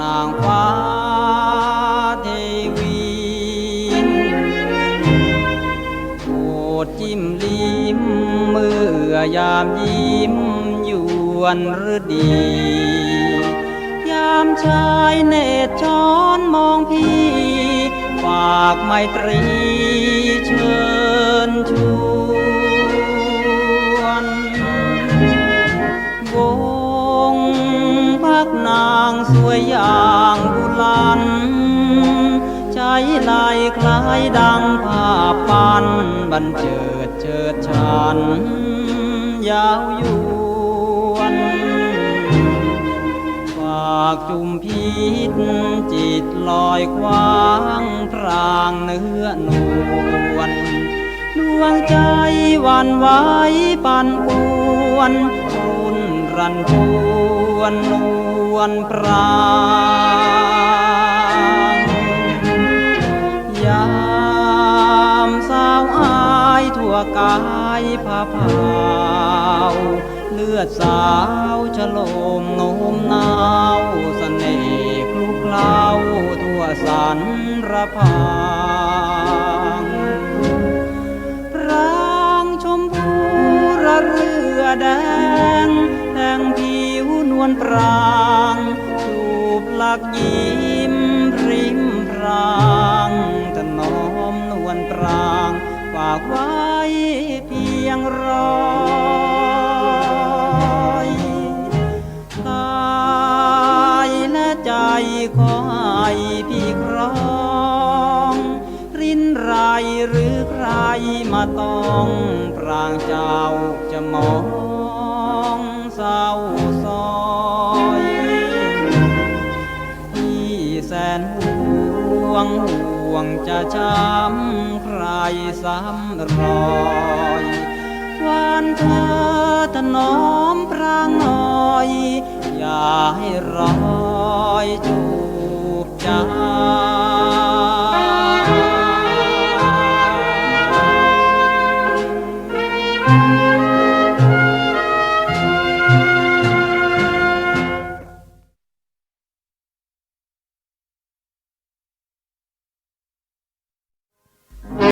นางฟ้าเทวีโอดจิ้มลิ้มเมื่อยามยิ้มอยวนหรือดี ยามชายเนตรช้อนมองพี่ ฝากไมตรีเชิญ สวยอย่างบุลันใจลายคล้ายดังภาพปันบันเจิดเชิดชัน ยาวยวนฝากจุมพิษจิตลอยควางพรางเนื้อนวลดวงใจวันไหวปันปวนรุนรันจวนน วลปรางยามสาวอายทั่วกายผ้าเผาเลือดสาวฉลมโน้มนาวเสน่ห์คลุกเคล้าทั่วสันระพางพรางชมพูระเรือแดงแดงผิวนวลปราง ลักยิ้มริมพรางถนอมนวลปรางฝากไว้เพียงรอยกายและใจขอให้พี่ครองรินไรหรือใครมาต้อง ปรางเจ้าจะมอง นห่วงห่วงจะช้ำใครซ้ำรอยหวานเธอถนอมพรางหน่อย อย่าให้รอยจูบใจ